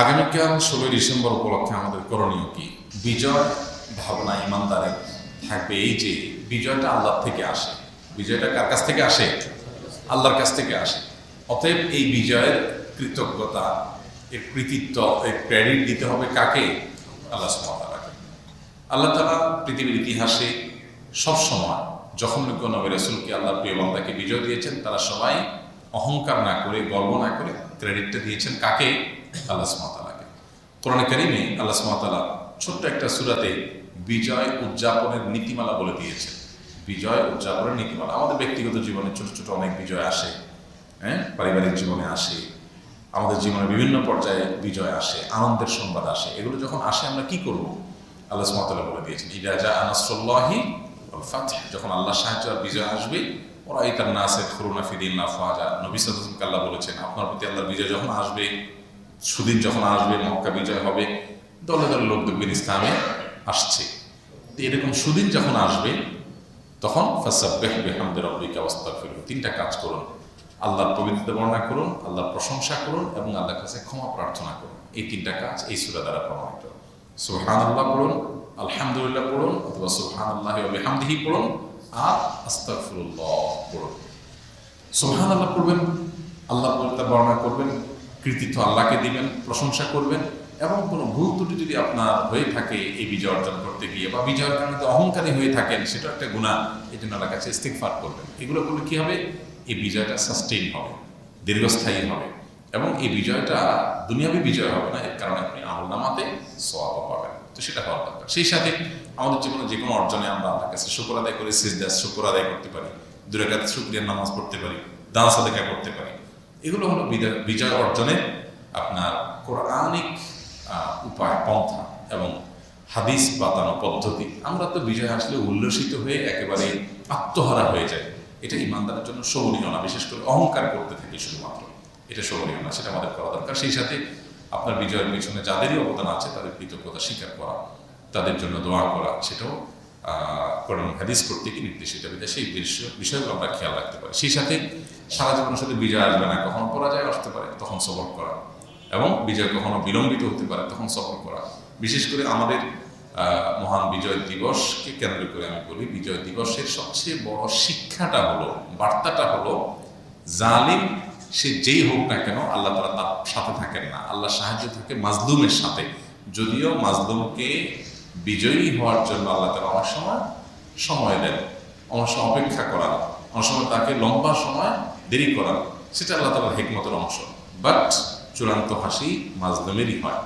আগামীকাল ষোলোই ডিসেম্বর উপলক্ষে আমাদের করণীয় কি? বিজয় ভাবনা ইমানদারে থাকবে এই যে, বিজয়টা আল্লাহ থেকে আসে। বিজয়টা কার কাছ থেকে আসে? আল্লাহর কাছ থেকে আসে। অতএব এই বিজয়ের কৃতজ্ঞতা, এর কৃতিত্ব, এর ক্রেডিট দিতে হবে কাকে? আল্লাহ সুমতালাকে আল্লাহ তালা পৃথিবীর ইতিহাসে সবসময় যখন কোনো রসুলকে আল্লাহ প্রিয় বান্দাকে বিজয় দিয়েছেন, তারা সবাই অহংকার না করে, গর্ব না করে ক্রেডিটটা দিয়েছেন কাকে? আল্লাহ সুমতালাকে কোরআন কারিমে আল্লাহ সুমতালা ছোট্ট একটা সুরাতে বিজয় উদযাপনের নীতিমালা বলে দিয়েছেন। বিজয় উদযাপনের নীতিমালা। আমাদের ব্যক্তিগত জীবনে ছোট ছোট অনেক বিজয় আসে হ্যাঁ? পারিবারিক জীবনে আসে, আমাদের জীবনে বিভিন্ন পর্যায়ে বিজয় আসে, আনন্দের সংবাদ আসে। এগুলো যখন আসে, আমরা কি করব? আল্লাহ সুমতাল্লাহ বলে দিয়েছেন ইরাজা আনাসল্লাহি যখন আল্লাহ সাহায্য আর বিজয় আসবে ওরা এই তার নাসে খুরুনা ফিদিল্লা ফাজা নবী বলেছেন, আপনার প্রতি আল্লাহর বিজয় যখন আসবে সুদিন যখন আসবে, মক্কা বিজয় হবে, দলে দলে লোক দেখবেন ইসলামে আসছে। এরকম সুদিন যখন আসবে, তখন ফাসাব্বেহ বিহামদি রব্বিকা ওয়াস্তাগফিরহু। তিনটা কাজ করুন। আল্লাহর পবিত্রতা বর্ণনা করুন, আল্লাহর প্রশংসা করুন এবং আল্লাহর কাছে ক্ষমা প্রার্থনা করুন। এই তিনটা কাজ এই সূরা দ্বারা প্রমাণিত। সুহান আল্লাহ পড়ুন, আলহামদুলিল্লাহ পড়ুন, অথবা সুবহানাল্লাহি ওয়া বিহামদিহি পড়ুন, আর আস্তাগফিরুল্লাহ পড়ুন। সুবহানাল্লাহ পড়বেন আল্লাহ পবিত্রতা বর্ণনা করবেন কৃতিত্ব আল্লাহকে দিবেন, প্রশংসা করবেন এবং কোনো ভুল ত্রুটি যদি আপনার হয়ে থাকে এই বিজয় অর্জন করতে গিয়ে বা বিজয়ের কারণে অহংকারী হয়ে থাকেন, সেটা একটা গুণা এই জন্য আল্লাহ কাছে ইস্তেকফার করবেন। এগুলো করলে কী হবে? এই বিজয়টা সাস্টেইন হবে, দীর্ঘস্থায়ী হবে এবং এই বিজয়টা দুনিয়াবি বিজয় হবে না, এর কারণে আপনি আমল নামাতে সওয়াব পাবেন। তো সেটা হওয়ার দরকার। সেই সাথে আমাদের জীবনে যে কোনো অর্জনে আমরা আল্লাহ কাছে শুকর আদায় করে সিজদাস শুকর আদায় করতে পারি দূরে কাছে শুক্রিয়ার নামাজ পড়তে পারি, দান সাদেকা করতে পারি। এগুলো হলো বিজয়- অর্জনের আপনার কোরআনিক উপায়, পন্থা এবং হাদিস বাতানো পদ্ধতি। আমরা তো বিজয় আসলে উল্লসিত হয়ে একেবারে আত্মহারা হয়ে যায় এটা ইমানদারের জন্য শোভনীয় না, বিশেষ করে অহংকার করতে থাকি শুধুমাত্র। এটা শোভনীয় না, সেটা আমাদের করা দরকার। সেই সাথে আপনার বিজয়ের পিছনে যাদেরই অবদান আছে, তাদের কৃতজ্ঞতা স্বীকার করা, তাদের জন্য দোয়া করা, সেটাও কোরআন হাদিস করতে কি নির্দেশিত। সেই দৃশ্য বিষয়গুলো আমরা খেয়াল রাখতে পারি। সেই সাথে সারা জীবনের সাথে বিজয় আসবে না। কখনো পরাজয় আসতে পারে, তখন সবর করা। এবং বিজয় কখনো বিলম্বিত হতে পারে, তখন সফর করা। বিশেষ করে আমাদের মহান বিজয় দিবসকে কেন্দ্র করে আমি বলি, বিজয় দিবসের সবচেয়ে বড় শিক্ষাটা হলো, বার্তাটা হলো, জালিম সে যেই হোক না কেন, আল্লাহ তারা তার সাথে থাকেন না। আল্লাহ সাহায্য থাকে মাজলুমের সাথে। যদিও মাজলুমকে বিজয়ী হওয়ার জন্য আল্লাহ তারা অনেক সময় সময় দেন, অনেক সময় অপেক্ষা করান, অনেক সময় তাকে লম্বা সময় দেরি করা, সেটা আল্লাহ তালার হেকমতের অংশ। বাট চূড়ান্ত হাসি মাজলুমেরই হয়।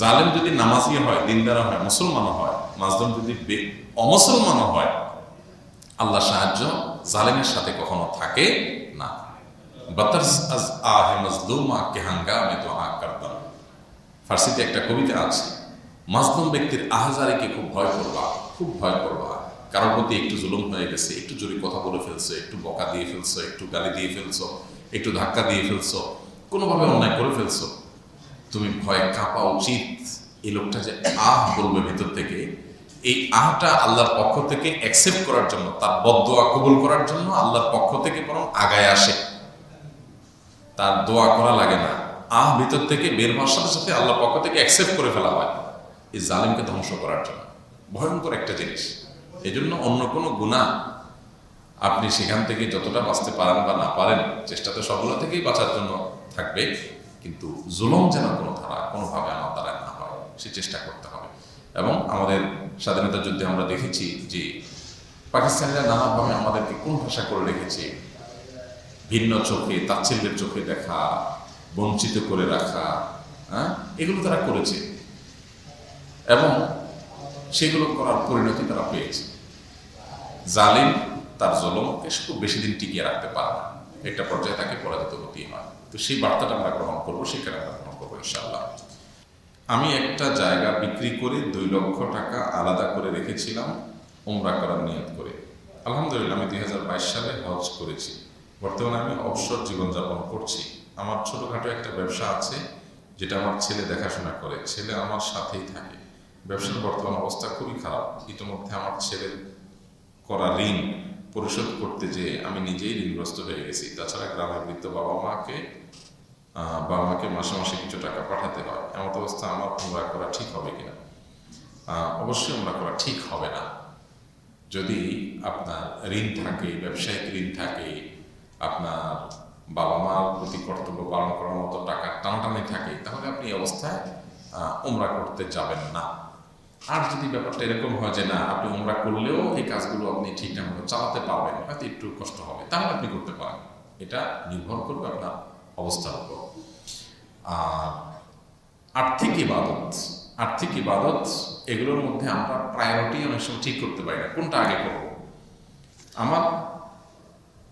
জালেম যদি নামাজি হয় দিনদারা হয়, মুসলমানও হয়, মাজলুম যদি অমুসলমানও হয়, আল্লাহ সাহায্য জালেমের সাথে কখনো থাকে না। ফার্সিতে একটা কবিতা আছে, মাজলুম ব্যক্তির আহাজারিকে খুব ভয় করবা, খুব ভয় করবা। কারোর প্রতি একটু জুলুম হয়ে গেছে, একটু জোরে কথা বলে ফেলছো, একটু বকা দিয়ে ফেলছো, একটু গালি দিয়ে ফেলছো, একটু ধাক্কা দিয়ে ফেলছো, কোনোভাবে অন্যায় করে ফেলছো, তুমি ভয় কাঁপা উচিত। এই লোকটা যে আহ বলবে ভেতর থেকে, এই আহটা আল্লাহর পক্ষ থেকে অ্যাকসেপ্ট করার জন্য, তার বদোয়া কবুল করার জন্য আল্লাহর পক্ষ থেকে বরং আগায় আসে। তার দোয়া করা লাগে না। আহ ভিতর থেকে বের হওয়ার সাথে সাথে আল্লাহর পক্ষ থেকে অ্যাকসেপ্ট করে ফেলা হয়। এই জালিমকে ধ্বংস করার জন্য। ভয়ঙ্কর একটা জিনিস। এই জন্য অন্য কোনো গুণা আপনি সেখান থেকে যতটা বাঁচতে পারেন বা না পারেন, চেষ্টা তো সবগুলো থেকেই বাঁচার জন্য থাকবে। কিন্তু জুলম যেন কোনো ধারা, কোনোভাবে আমার দ্বারা না হয়, সে চেষ্টা করতে হবে। এবং আমাদের স্বাধীনতা যুদ্ধে আমরা দেখেছি যে পাকিস্তানিরা নানাভাবে আমাদেরকে কোন ভাষা করে রেখেছে? ভিন্ন চোখে, তাচ্ছিল্যের চোখে দেখা, বঞ্চিত করে রাখা হ্যাঁ? এগুলো তারা করেছে। এবং সেগুলো করার পরিণতি তারা পেয়েছে। জালিম তার জলমকে খুব বেশি দিন টিকিয়ে রাখতে পারে না। একটা পর্যায়ে তাকে পরাজিত হতেই হয়। তো সেই বার্তাটা আমরা গ্রহণ করব, সেখানে আমরা গ্রহণ করব ইনশাআল্লাহ। আমি একটা জায়গা বিক্রি করে দুই লক্ষ টাকা আলাদা করে রেখেছিলাম, উমরা করার নিয়ত করে। আলহামদুলিল্লাহ, আমি দুই হাজার বাইশ সালে হজ করেছি। বর্তমানে আমি অবসর জীবনযাপন করছি। আমার ছোটোখাটো একটা ব্যবসা আছে, যেটা আমার ছেলে দেখাশোনা করে। ছেলে আমার সাথেই থাকে। ব্যবসার বর্তমান অবস্থা খুবই খারাপ। ইতিমধ্যে আমার ছেলের করা ঋণ পরিশোধ করতে যে আমি নিজেই ঋণগ্রস্ত হয়ে গেছি। তাছাড়া গ্রামের বৃদ্ধ বাবা মাকে বাবা মাকে মাসে মাসে কিছু টাকা পাঠাতে হয়। এমন অবস্থা আমার উমরা করা ঠিক হবে কিনা? অবশ্যই উমরা করা ঠিক হবে না। যদি আপনার ঋণ থাকে, ব্যবসায়িক ঋণ থাকে, আপনার বাবা মার প্রতি কর্তব্য পালন করার মতো টাকা টানাটানি থাকে, তাহলে আপনি এই অবস্থায় উমরা করতে যাবেন না। আর যদি ব্যাপারটা এরকম হয় যে না, আপনি উমরা করলেও এই কাজগুলো আপনি ঠিকঠাক মতো চালাতে পারবেন, হয়তো একটু কষ্ট হবে। তাহলে আপনি করতে পারেন। এটা নির্ভর করবে আপনার অবস্থার উপর। আর আর্থিক ইবাদত আর্থিক ইবাদত, এগুলোর মধ্যে আমরা প্রায়োরিটি অনেক সময় ঠিক করতে পারি না। কোনটা আগে করব? আমার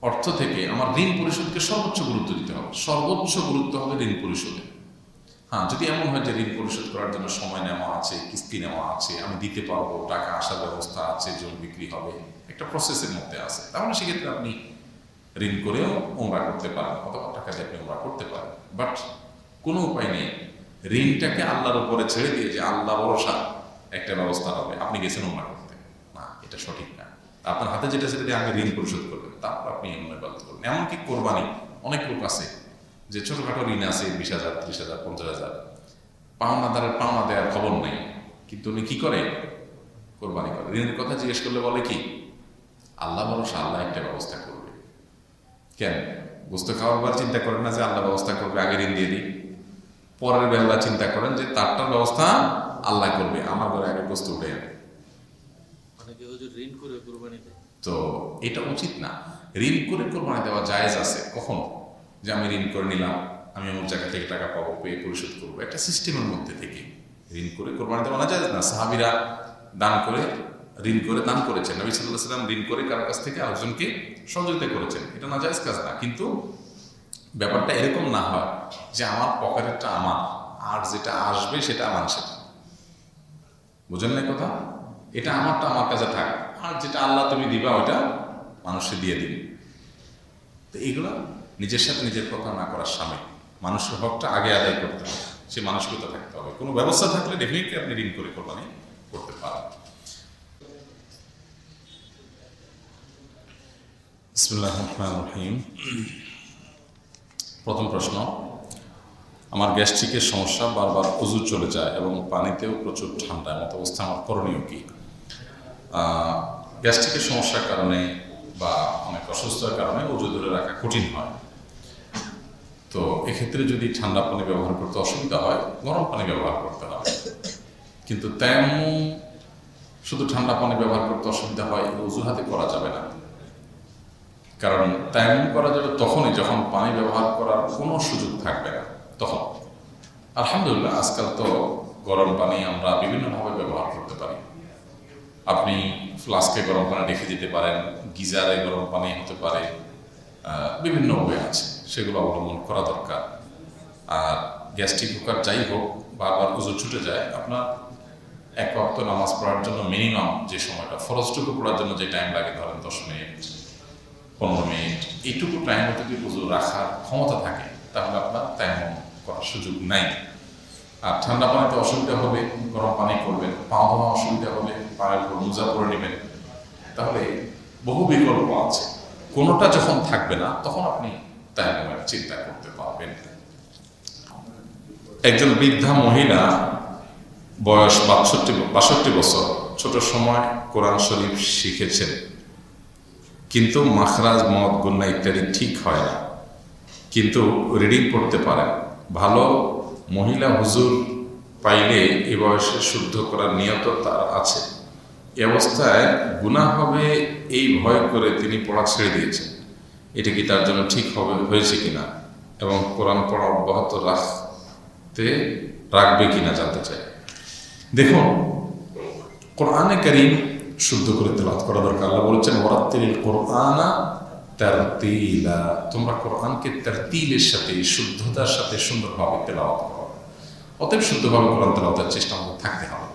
অর্থ থেকে আমার ঋণ পরিশোধকে সর্বোচ্চ গুরুত্ব দিতে হবে। সর্বোচ্চ গুরুত্ব হবে ঋণ পরিশোধে। হ্যাঁ যদি এমন হয় যে ঋণ পরিশোধ করার জন্য সময় নেওয়া আছে, কিস্তি নেওয়া আছে, আমি দিতে পারব, টাকা আসার ব্যবস্থা আছে, জমি বিক্রি হবে, একটা প্রসেসের মধ্যে আছে, তাহলে সেক্ষেত্রে আপনি ঋণ করেও ওমরা করতে পারেন, অথবা টাকা দিয়ে আপনি ওমরা করতে পারেন। বাট কোনো উপায় নেই। ঋণটাকে আল্লাহর উপরে ছেড়ে দিয়ে যে আল্লাহ ভরসা, একটা ব্যবস্থা হবে, আপনি গেছেন ওমরা করতে। না, এটা সঠিক না। আপনার হাতে যেটা সেটা দিয়ে আগে ঋণ পরিশোধ করবেন, তারপর আপনি এমন করবেন। এমনকি কোরবানি, অনেক লোক আছে যে ছোটখাটো ঋণ আছে বিশ হাজার ত্রিশ হাজার পঞ্চাশ হাজার পাওনা পাওনাদারের পাওনা দেওয়ার খবর নেই। কিন্তু উনি কি করে? কোরবানি করে। ঋণের কথা জিজ্ঞেস করলে বলে কি? আল্লাহ ভরসা আল্লাহ একটা ব্যবস্থা করবে। কেন? বুঝতে খাওয়ার পর চিন্তা করেন না যে আল্লাহ ব্যবস্থা করবে আগে ঋণ দিয়ে দিই। পরের বেলা চিন্তা করেন যে তারটার ব্যবস্থা আল্লাহ করবে আমার ঘরে আগে বস্তু উঠে তো এটা উচিত না। ঋণ করে কোরবানি দেওয়া জায়েজ আছে। কখন? যে আমি ঋণ করে নিলাম, আমি অমুক জায়গা থেকে টাকা পাবো, পেয়ে পরিশোধ করব। একটা সিস্টেমের মধ্যে থেকে ঋণ করে কোরবানিতে দেওয়া না যায় না। সাহাবিরা দান করে, ঋণ করে দান করেছেন। নবী সাল্লাহ সাল্লাম ঋণ করে কারও কাছ থেকে আরেকজনকে সহযোগিতা করেছেন। এটা না জায়েজ কাজ না, কিন্তু ব্যাপারটা এরকম না হয় যে আমার পকেটেরটা আমার, আর যেটা আসবে সেটা আমার সেটা। বুঝেন না কথা? এটা আমারটা আমার কাছে থাক, আর যেটা আল্লাহ তুমি দিবা ওইটা মানুষে দিয়ে দিবে। তো এগুলো নিজের সাথে নিজের কথা না করার স্বামী মানুষের হকটা আগে আদায় করতে হবে, সে মানসিকতা থাকতে হবে। কোনো ব্যবস্থা থাকলে ডেফিনেটলি আপনি ঋণ করে কোরবানি করতে পারেন। প্রথম প্রশ্ন, আমার গ্যাস্ট্রিকের সমস্যা বারবার অজু চলে যায় এবং পানিতেও প্রচুর ঠান্ডা মতো অবস্থা আমার করণীয় কি? গ্যাস্ট্রিকের সমস্যার কারণে বা অনেক অসুস্থতার কারণে ওজু ধরে রাখা কঠিন হয়। তো এক্ষেত্রে যদি ঠান্ডা পানি ব্যবহার করতে অসুবিধা হয়, গরম পানি ব্যবহার করতে হবে কিন্তু তেমন শুধু ঠান্ডা পানি ব্যবহার করতে অসুবিধা হয় অজুহাতে করা যাবে না। কারণ তায়াম্মুম করা যাবে তখনই যখন পানি ব্যবহার করার কোনো সুযোগ থাকবে না, তখন। আলহামদুলিল্লাহ, আজকাল তো গরম পানি আমরা বিভিন্নভাবে ব্যবহার করতে পারি। আপনি ফ্লাস্কে গরম পানি রেখে দিতে পারেন, গিজারে গরম পানি হতে পারে বিভিন্ন আছে। সেগুলো অবলম্বন করা দরকার। আর গ্যাস্ট্রিক কুকার যাই হোক, বারবার উজু ছুটে যায়, আপনার এক ওয়াক্ত নামাজ পড়ার জন্য মিনিমাম যে সময়টা, ফরজটুকু পড়ার জন্য যে টাইম লাগে, ধরেন দশ মিনিট, পনেরো মিনিট, এইটুকু টাইম যদি পুজো রাখার ক্ষমতা থাকে, তাহলে আপনার তেমন করার সুযোগ নাই। আর ঠান্ডা পানিতে অসুবিধা হবে, গরম পানি করবেন পাও ধোয়া অসুবিধা হবে, পায়ের উপর মোজা পরে নেবেন, তাহলে বহু বিকল্প আছে। কোনোটা যখন থাকবে না, তখন আপনি তেমন চিন্তা করতে পারবেন। একজন বৃদ্ধা মহিলা, বয়স বাষট্টি বাষট্টি বছর, ছোট সময় কোরআন শরীফ শিখেছেন। কিন্তু মাখরাজ, মদ, গুন্না ইত্যাদি ঠিক হয় না। কিন্তু রিডিং পড়তে পারেন। ভালো মহিলা হুজুর পাইলে এ বয়সে শুদ্ধ করার নিয়ত তার আছে। এ অবস্থায় গুনাহ হবে, এই ভয় করে তিনি পড়া ছেড়ে দিয়েছেন। এটা কি তার জন্য ঠিক হবে, হয়েছে কিনা? এবং কোরআন পড়া অব্যাহত রাখতে রাখবে কিনা জানতে চাই। দেখুন, কোরআনে করিম শুদ্ধ করে তেলাওয়াত করা দরকার। আল্লাহ বলেছেন ওরাত্তিল কোরআনা তারতিলা। তোমরা কোরআনকে তারতিলের সাথে, শুদ্ধতার সাথে সুন্দরভাবে তেলাওয়াত করো। অতএব শুদ্ধভাবে কোরআন তেলাওয়াতের চেষ্টা আমাদের থাকতে হবে।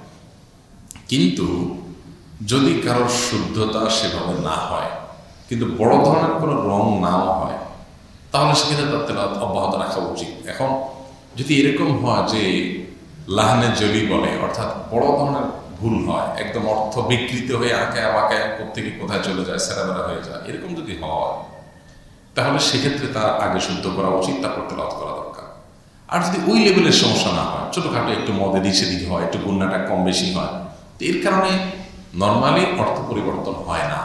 কিন্তু যদি কারোর শুদ্ধতা সেভাবে না হয় কিন্তু বড় ধরনের কোনো রং নাও হয়, তাহলে সেক্ষেত্রে তার অব্যাহত রাখা উচিত। এখন যদি এরকম হয় যে লাহানে জলি বলে, অর্থাৎ বড় ধরনের ভুল হয়, একদম অর্থ বিকৃত হয়ে আঁকে আবাকে থেকে কোথায় চলে যায়, সেরাবেরা হয়ে যায়, এরকম যদি হয়, তাহলে সেক্ষেত্রে তার আগে শুদ্ধ করা উচিত, তারপর তেলাওয়াত করা দরকার। আর যদি ওই লেভেলের সমস্যা না হয়, ছোটোখাটো একটু মদে দিক সেদিক হয়, একটু গুন্নাটা কম বেশি হয়, তো এর কারণে নর্মালি অর্থ পরিবর্তন হয় না।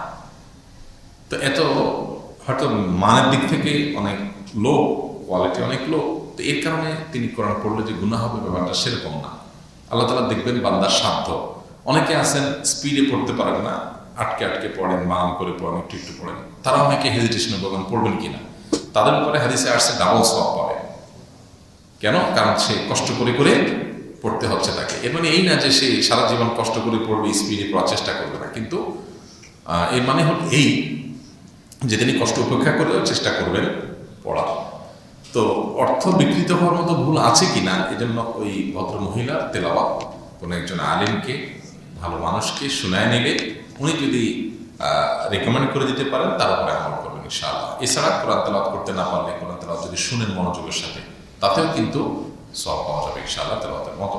তো এত হয়তো মানের দিক থেকে অনেক লো কোয়ালিটি অনেক লো তো এর কারণে তিনি কোরআন পড়লে যে গুণা হবে ব্যাপারটা সেরকম না। আল্লাহ তালা দেখবেন বান্দার সাধ্য। অনেকে আছেন স্পিডে পড়তে পারেন না, আটকে আটকে পড়েন বানান করে পড়েন, একটু একটু পড়েন। তারা অনেকে হেজিটেশনে বলবেন, পড়বেন কিনা তাদের উপরে হাদিসে আসছে ডাবল সব পাবে। কেন? কারণ সে কষ্ট করে করে পড়তে হচ্ছে তাকে। এর মানে এই না যে সে সারা জীবন কষ্ট করে পড়বে স্পিডে পড়ার চেষ্টা করবে না। কিন্তু এর মানে হল এই যে তিনি কষ্ট উপেক্ষা করেও চেষ্টা করবেন পড়ার তো অর্থ বিকৃত হওয়ার মতো ভুল আছে কি কিনা, এজন্য ওই ভদ্র মহিলার তেলাওয়াত, কোনো একজন আলিমকে, ভালো মানুষকে শুনায় নিলে উনি যদি রেকমেন্ড করে দিতে পারেন, তার উপরে আমল করবেন ইনশাআল্লাহ। এছাড়া কোরআন তেলাওয়াত করতে না পারলে কোরআন তেলাওয়াত যদি শুনেন মনোযোগের সাথে, তাতেও কিন্তু সব পাওয়া যাবে ইনশাআল্লাহ তেলাওয়াতের মতো।